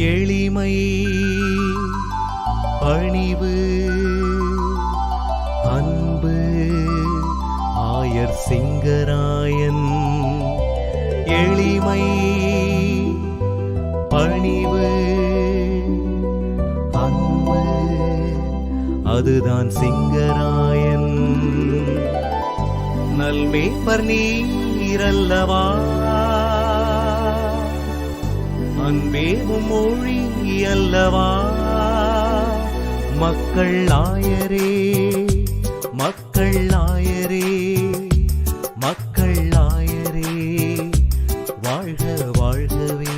எளிமை பணிவு அன்பு ஆயர் சிங்கராயன். எளிமை பணிவு அன்பு அதுதான் சிங்கராயன். நல்மேப்பர் நீரல்லவா? அன்பேவும் மொழி அல்லவா? மக்கள் ஆயரே மக்கள் ஆயரே மக்கள் ஆயரே வாழ்க வாழ்கவே.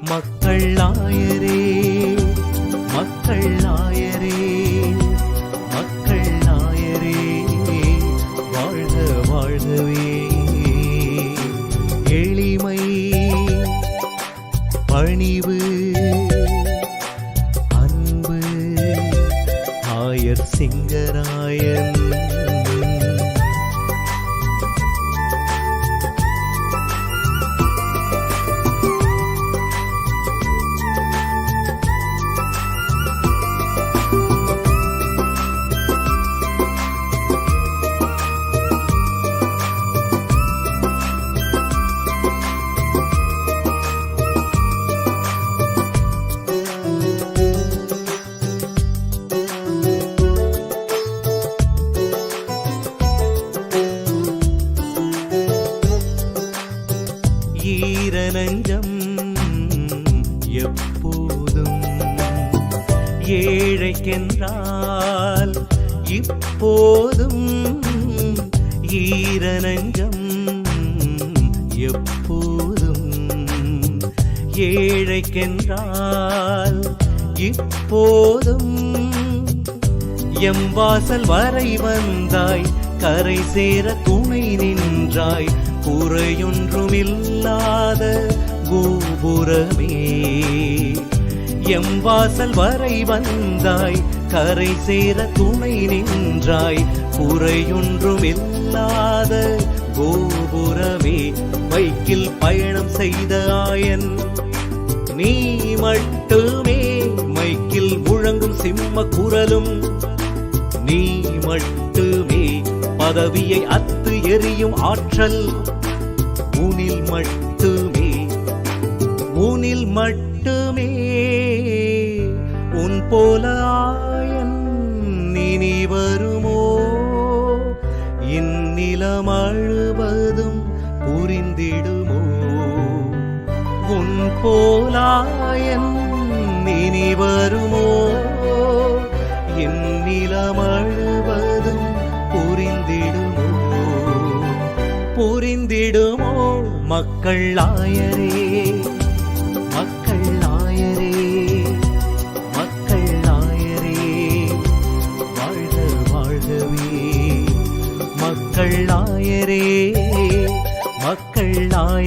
மக்கள் ஆயரே மக்கள் பணிவு அன்பு ஆயர் சிங்கராயன். ஏழைக்கென்றால் இப்போதும் ஈரநஞ்சம் எப்போதும் ஏழைக்கென்றால் இப்போதும் எம் வாசல் வரை வந்தாய் கரை சேர துணை நின்றாய் குறையொன்றுமில்லாத கோபுரமே. எம் வாசல் வரை வந்தாய் கரை சேர துணை நின்றாய் குறையொன்றும் இல்லாத கோபுரமே பைக்கில் பயணம் செய்த ஆயன். நீ மட்டுமே மைக்கில் முழங்கும் சிம்ம குரலும் நீ மட்டுமே பதவியை அத்து எரியும் ஆற்றல் உனில் மட்டுமே உனில் மட்டுமே போல ஆயன் இனி வருமோ? இந்நிலம் அழுவதும் புரிந்திடுமோ? உன் போலாயன் இனி வருமோ? இந்நிலம் அழுவதும் புரிந்திடுமோ? புரிந்திடுமோ மக்கள் ஆயரே?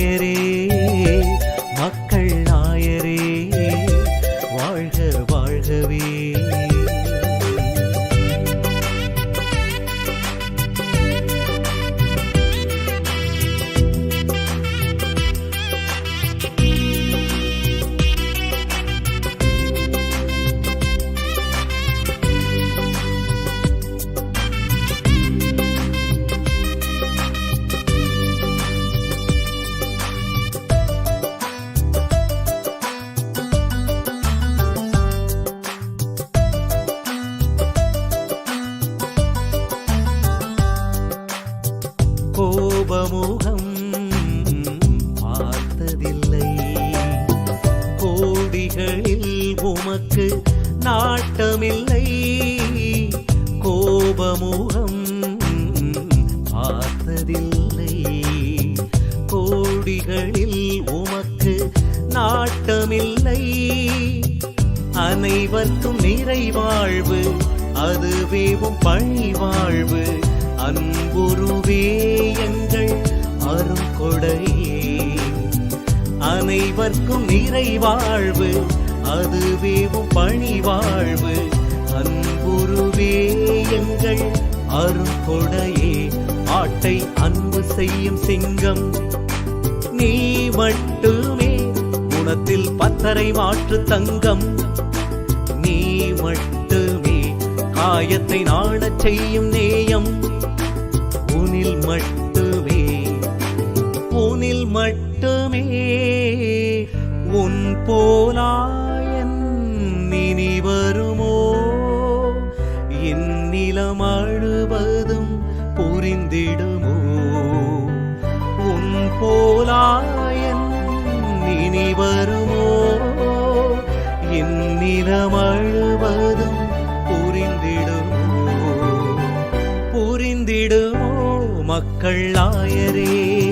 மக்கள் கோபமுகம் பார்த்ததில்லை. கோடிகளில் உமக்கு நாட்டமில்லை. கோபமுகம் பார்த்ததில்லை. கோடிகளில் உமக்கு நாட்டமில்லை. அனைவர்க்கும் நிறைவாழ்வு அதுவேவும் பழி வாழ்வு. அன்புருவே எங்கள் அருங்கொடையே அனைவர்க்கும் நிறைவாழ்வு அதுவேவும் பணி வாழ்வு. அன்புருவே எங்கள் அருங்கொடையே ஆட்டை அன்பு செய்யும் சிங்கம் நீ மட்டுமே. குணத்தில் பத்தரை மாற்று தங்கம் நீ மட்டுமே. காயத்தை நாணச் செய்யும் நேயம் உனில் மட்டும். மட்டுமே. உன் போலாயன் இனி வருமோ? இந்நிலம் அழுவதும் புரிந்திடுமோ? உன் போலாயன் இனி வருமோ? இந்நிலம் அழுவதும் புரிந்திடுமோ? புரிந்திடுமோ மக்கள் ஆயரே?